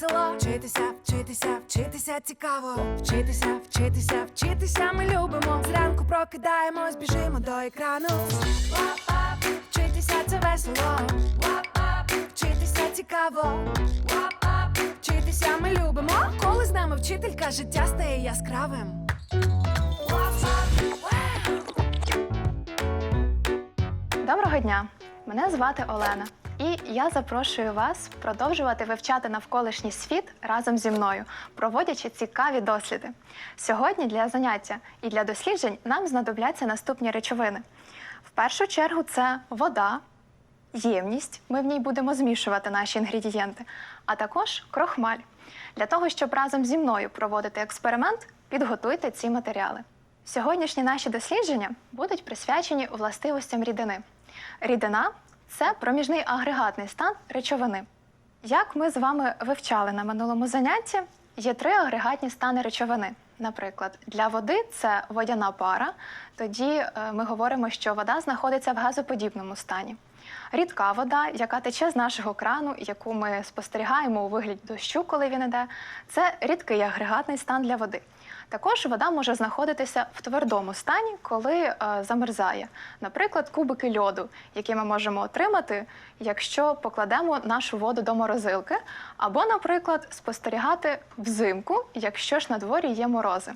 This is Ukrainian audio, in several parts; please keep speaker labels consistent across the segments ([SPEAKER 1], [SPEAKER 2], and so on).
[SPEAKER 1] весело. Вчитися, вчитися, вчитися, цікаво. Вчитися, вчитися, вчитися, ми любимо. Зранку прокидаємось, біжимо до екрану. Вчитися, це весело. Вчитися цікаво. Вчитися ми любимо. Коли з нами вчителька, життя стає яскравим.
[SPEAKER 2] Доброго дня! Мене звати Олена, і я запрошую вас продовжувати вивчати навколишній світ разом зі мною, проводячи цікаві досліди. Сьогодні для заняття і для досліджень нам знадобляться наступні речовини. В першу чергу це вода, ємність. Ми в ній будемо змішувати наші інгредієнти, а також крохмаль. Для того, щоб разом зі мною проводити експеримент, підготуйте ці матеріали. Сьогоднішні наші дослідження будуть присвячені властивостям рідини. Рідина це проміжний агрегатний стан речовини. Як ми з вами вивчали на минулому занятті, є три агрегатні стани речовини. Наприклад, для води це водяна пара, тоді е, ми говоримо, що вода знаходиться в газоподібному стані. Рідка вода, яка тече з нашого крану, яку ми спостерігаємо у вигляді дощу, коли він іде, це рідкий агрегатний стан для води. Також вода може знаходитися в твердому стані, коли е, замерзає. Наприклад, кубики льоду, які ми можемо отримати, якщо покладемо нашу воду до морозилки, або, наприклад, спостерігати взимку, якщо ж на дворі є морози.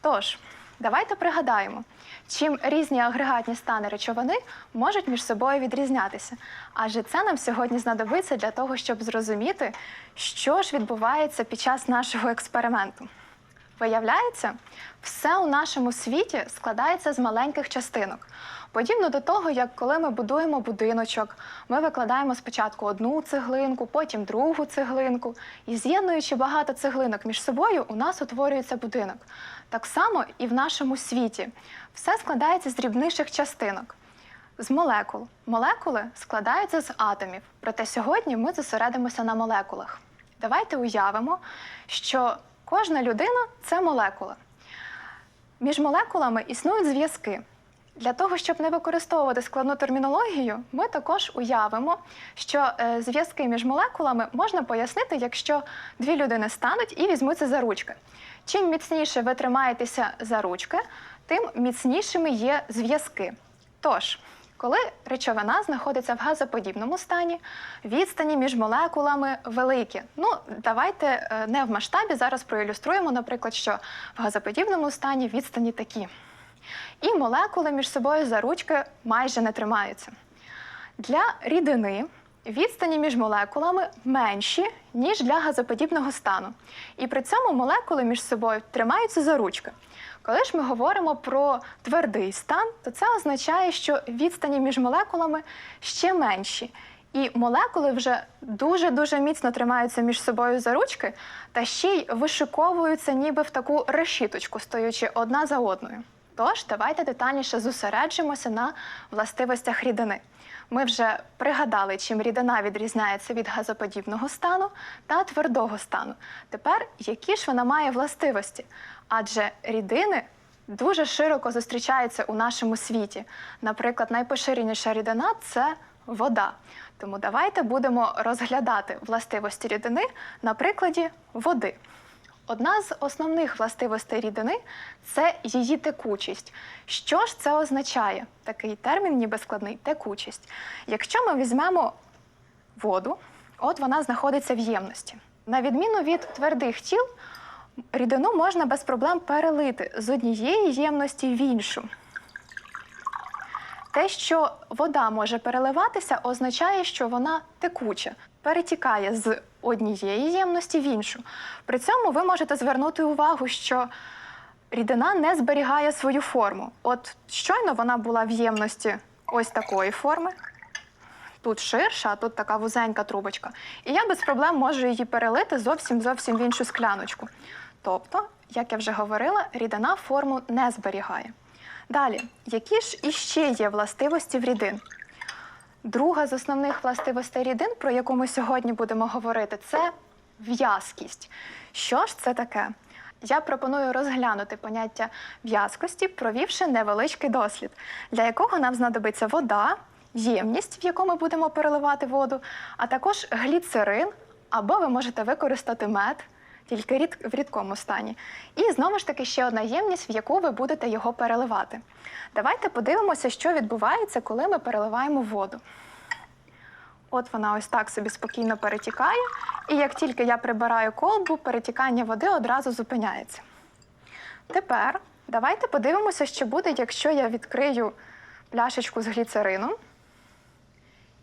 [SPEAKER 2] Тож, давайте пригадаємо, чим різні агрегатні стани речовини можуть між собою відрізнятися. Адже це нам сьогодні знадобиться для того, щоб зрозуміти, що ж відбувається під час нашого експерименту. Виявляється, все у нашому світі складається з маленьких частинок. Подібно до того, як коли ми будуємо будиночок, ми викладаємо спочатку одну цеглинку, потім другу цеглинку, і з'єднуючи багато цеглинок між собою, у нас утворюється будинок. Так само і в нашому світі все складається з дрібніших частинок. З молекул. Молекули складаються з атомів, проте сьогодні ми зосередимося на молекулах. Давайте уявимо, що кожна людина це молекула. Між молекулами існують зв'язки. Для того, щоб не використовувати складну термінологію, ми також уявимо, що е, зв'язки між молекулами можна пояснити, якщо дві людини стануть і візьмуться за ручки. Чим міцніше ви тримаєтеся за ручки, тим міцнішими є зв'язки. Тож, коли речовина знаходиться в газоподібному стані, відстані між молекулами великі. Ну, давайте е, не в масштабі зараз проілюструємо, наприклад, що в газоподібному стані відстані такі. І молекули між собою за ручки майже не тримаються. Для рідини відстані між молекулами менші, ніж для газоподібного стану. І при цьому молекули між собою тримаються за ручки. Коли ж ми говоримо про твердий стан, то це означає, що відстані між молекулами ще менші. І молекули вже дуже-дуже міцно тримаються між собою за ручки та ще й вишиковуються ніби в таку решіточку, стоючи одна за одною. Тож, давайте детальніше зосереджимося на властивостях рідини. Ми вже пригадали, чим рідина відрізняється від газоподібного стану та твердого стану. Тепер які ж вона має властивості? Адже рідини дуже широко зустрічаються у нашому світі. Наприклад, найпоширеніша рідина це вода. Тому давайте будемо розглядати властивості рідини на прикладі води. Одна з основних властивостей рідини це її текучість. Що ж це означає? Такий термін, ніби складний текучість. Якщо ми візьмемо воду, от вона знаходиться в ємності. На відміну від твердих тіл, рідину можна без проблем перелити з однієї ємності в іншу. Те, що вода може переливатися, означає, що вона текуча, перетікає з однієї ємності в іншу. При цьому ви можете звернути увагу, що рідина не зберігає свою форму. От щойно вона була в ємності ось такої форми. Тут ширша, а тут така вузенька трубочка. І я без проблем можу її перелити зовсім зовсім в іншу скляночку. Тобто, як я вже говорила, рідина форму не зберігає. Далі, які ж іще є властивості в рідин? Друга з основних властивостей рідин, про яку ми сьогодні будемо говорити, це в'язкість. Що ж це таке? Я пропоную розглянути поняття в'язкості, провівши невеличкий дослід, для якого нам знадобиться вода ємність, в яку ми будемо переливати воду, а також гліцерин, або ви можете використати мед, тільки рід, в рідкому стані. І знову ж таки ще одна ємність, в яку ви будете його переливати. Давайте подивимося, що відбувається, коли ми переливаємо воду. От вона ось так собі спокійно перетікає, і як тільки я прибираю колбу, перетікання води одразу зупиняється. Тепер давайте подивимося, що буде, якщо я відкрию пляшечку з гліцерином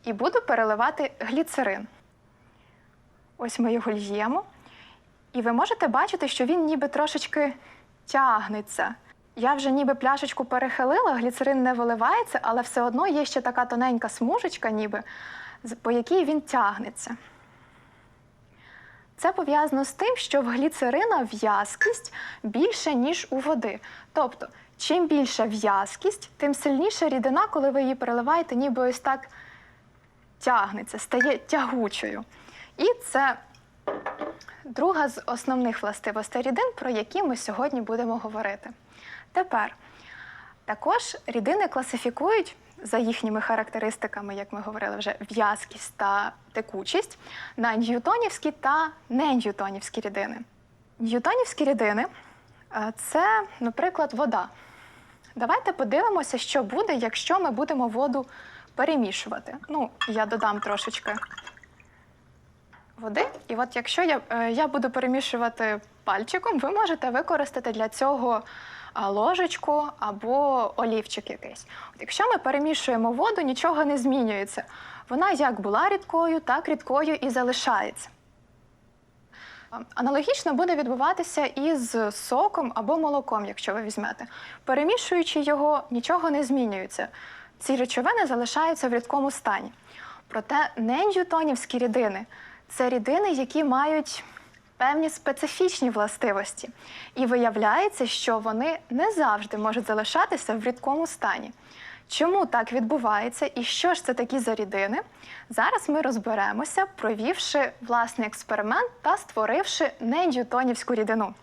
[SPEAKER 2] і буду переливати гліцерин. Ось ми його льємо. І ви можете бачити, що він ніби трошечки тягнеться. Я вже ніби пляшечку перехилила, гліцерин не виливається, але все одно є ще така тоненька смужечка, ніби, по якій він тягнеться. Це пов'язано з тим, що в гліцерина в'язкість більше, ніж у води. Тобто, чим більша в'язкість, тим сильніша рідина, коли ви її переливаєте, ніби ось так тягнеться, стає тягучою. І це друга з основних властивостей рідин, про які ми сьогодні будемо говорити. Тепер також рідини класифікують за їхніми характеристиками, як ми говорили вже, в'язкість та текучість на ньютонівські та неньютонівські рідини. Ньютонівські рідини е, це, наприклад, вода. Давайте подивимося, що буде, якщо ми будемо воду перемішувати. Ну, я додам трошечки води. І от якщо я, е, я буду перемішувати пальчиком, ви можете використати для цього ложечку або олівчик якийсь. От якщо ми перемішуємо воду, нічого не змінюється. Вона як була рідкою, так рідкою і залишається. Аналогічно буде відбуватися і з соком або молоком, якщо ви візьмете. Перемішуючи його, нічого не змінюється. Ці речовини залишаються в рідкому стані. Проте неньютонівські рідини це рідини, які мають певні специфічні властивості. І виявляється, що вони не завжди можуть залишатися в рідкому стані. Чому так відбувається і що ж це такі за рідини? Зараз ми розберемося, провівши власний експеримент та створивши неньютонівську рідину.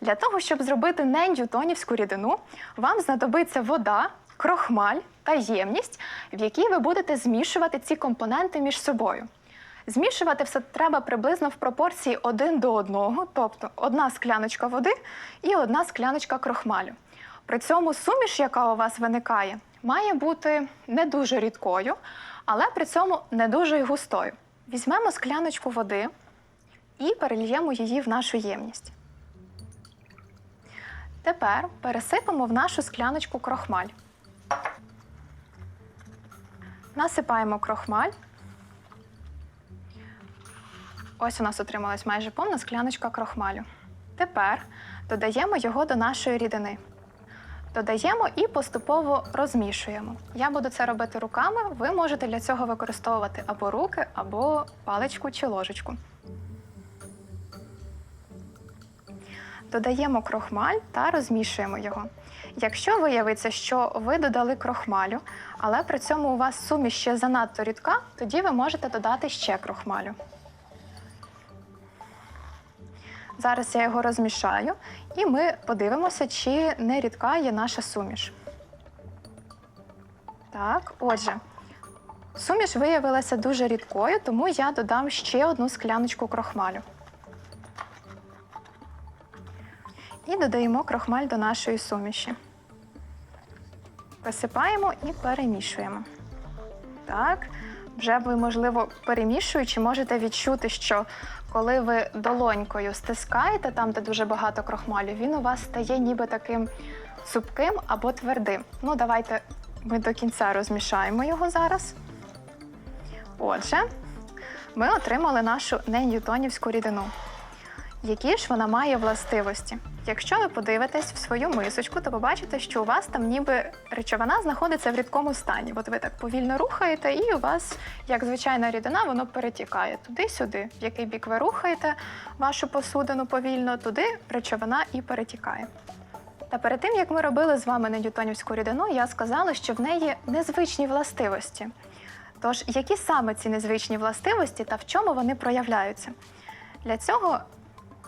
[SPEAKER 2] Для того, щоб зробити неньютонівську рідину, вам знадобиться вода, крохмаль та ємність, в якій ви будете змішувати ці компоненти між собою. Змішувати все треба приблизно в пропорції один до одного, тобто одна скляночка води і одна скляночка крохмалю. При цьому суміш, яка у вас виникає, має бути не дуже рідкою, але при цьому не дуже й густою. Візьмемо скляночку води і перельємо її в нашу ємність. Тепер пересипемо в нашу скляночку крохмаль. Насипаємо крохмаль. Ось у нас отрималась майже повна скляночка крохмалю. Тепер додаємо його до нашої рідини. Додаємо і поступово розмішуємо. Я буду це робити руками. Ви можете для цього використовувати або руки, або паличку чи ложечку. Додаємо крохмаль та розмішуємо його. Якщо виявиться, що ви додали крохмалю, але при цьому у вас суміш ще занадто рідка, тоді ви можете додати ще крохмалю. Зараз я його розмішаю, і ми подивимося, чи не рідка є наша суміш. Так, отже, суміш виявилася дуже рідкою, тому я додам ще одну скляночку крохмалю. І додаємо крохмаль до нашої суміші. Висипаємо і перемішуємо. Так, вже ви, можливо, перемішуючи, можете відчути, що коли ви долонькою стискаєте там, де дуже багато крохмалю, він у вас стає ніби таким цупким або твердим. Ну, давайте ми до кінця розмішаємо його зараз. Отже, ми отримали нашу неньютонівську рідину. Які ж вона має властивості? Якщо ви подивитесь в свою мисочку, то побачите, що у вас там ніби речовина знаходиться в рідкому стані. От ви так повільно рухаєте, і у вас, як звичайна рідина, воно перетікає туди-сюди. В який бік ви рухаєте вашу посудину повільно, туди речовина і перетікає. Та перед тим, як ми робили з вами ньютонівську рідину, я сказала, що в неї незвичні властивості. Тож, які саме ці незвичні властивості та в чому вони проявляються? Для цього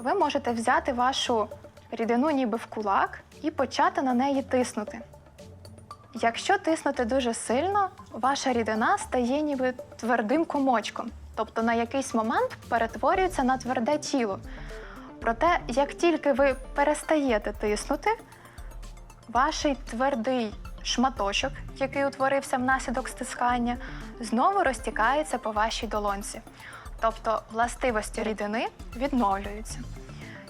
[SPEAKER 2] ви можете взяти вашу рідину ніби в кулак і почати на неї тиснути. Якщо тиснути дуже сильно, ваша рідина стає ніби твердим комочком, тобто на якийсь момент перетворюється на тверде тіло. Проте, як тільки ви перестаєте тиснути, ваш твердий шматочок, який утворився внаслідок стискання, знову розтікається по вашій долонці. Тобто властивості рідини відновлюються.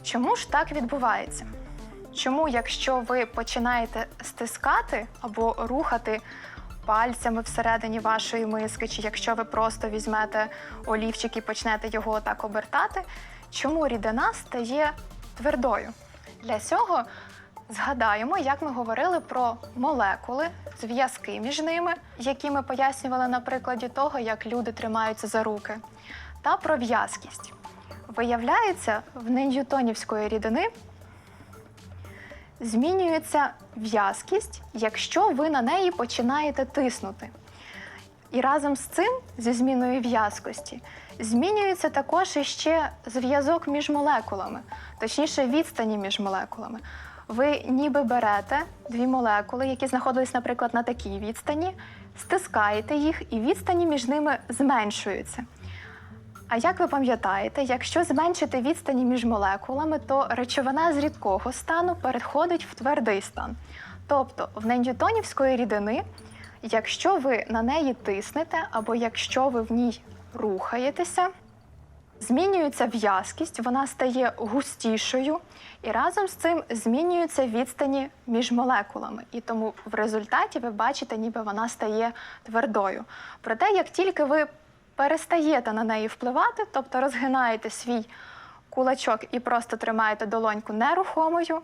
[SPEAKER 2] Чому ж так відбувається? Чому, якщо ви починаєте стискати або рухати пальцями всередині вашої миски, чи якщо ви просто візьмете олівчик і почнете його так обертати, чому рідина стає твердою? Для цього згадаємо, як ми говорили про молекули, зв'язки між ними, які ми пояснювали на прикладі того, як люди тримаються за руки, та про в'язкість. Виявляється, в неньютонівської рідини змінюється в'язкість, якщо ви на неї починаєте тиснути. І разом з цим, зі зміною в'язкості, змінюється також іще зв'язок між молекулами, точніше, відстані між молекулами. Ви ніби берете дві молекули, які знаходились, наприклад, на такій відстані, стискаєте їх, і відстані між ними зменшуються. А як ви пам'ятаєте, якщо зменшити відстані між молекулами, то речовина з рідкого стану переходить в твердий стан. Тобто в неньютонівської рідини, якщо ви на неї тиснете, або якщо ви в ній рухаєтеся, змінюється в'язкість, вона стає густішою, і разом з цим змінюються відстані між молекулами. І тому в результаті ви бачите, ніби вона стає твердою. Проте, як тільки ви перестаєте на неї впливати, тобто розгинаєте свій кулачок і просто тримаєте долоньку нерухомою,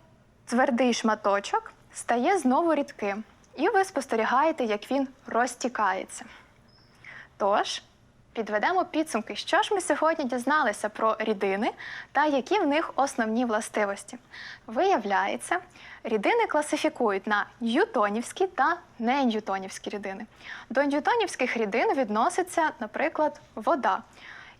[SPEAKER 2] твердий шматочок стає знову рідким, і ви спостерігаєте, як він розтікається. Тож, підведемо підсумки, що ж ми сьогодні дізналися про рідини та які в них основні властивості. Виявляється, рідини класифікують на ньютонівські та неньютонівські рідини. До ньютонівських рідин відноситься, наприклад, вода.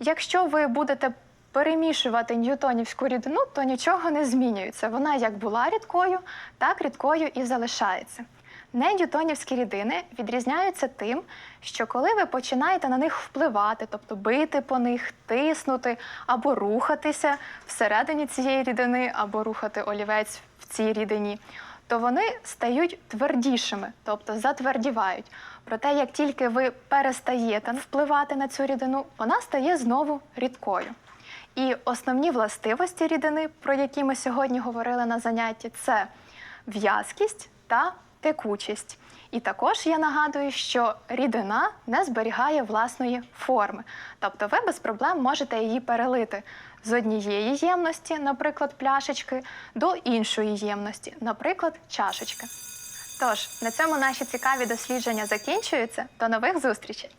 [SPEAKER 2] Якщо ви будете перемішувати ньютонівську рідину, то нічого не змінюється. Вона як була рідкою, так рідкою і залишається. Неньютонівські рідини відрізняються тим, що коли ви починаєте на них впливати, тобто бити по них, тиснути або рухатися всередині цієї рідини, або рухати олівець в цій рідині, то вони стають твердішими, тобто затвердівають. Проте, як тільки ви перестаєте впливати на цю рідину, вона стає знову рідкою. І основні властивості рідини, про які ми сьогодні говорили на занятті, це в'язкість та текучість. І також я нагадую, що рідина не зберігає власної форми. Тобто ви без проблем можете її перелити з однієї ємності, наприклад, пляшечки, до іншої ємності, наприклад, чашечки. Тож, на цьому наші цікаві дослідження закінчуються. До нових зустрічей!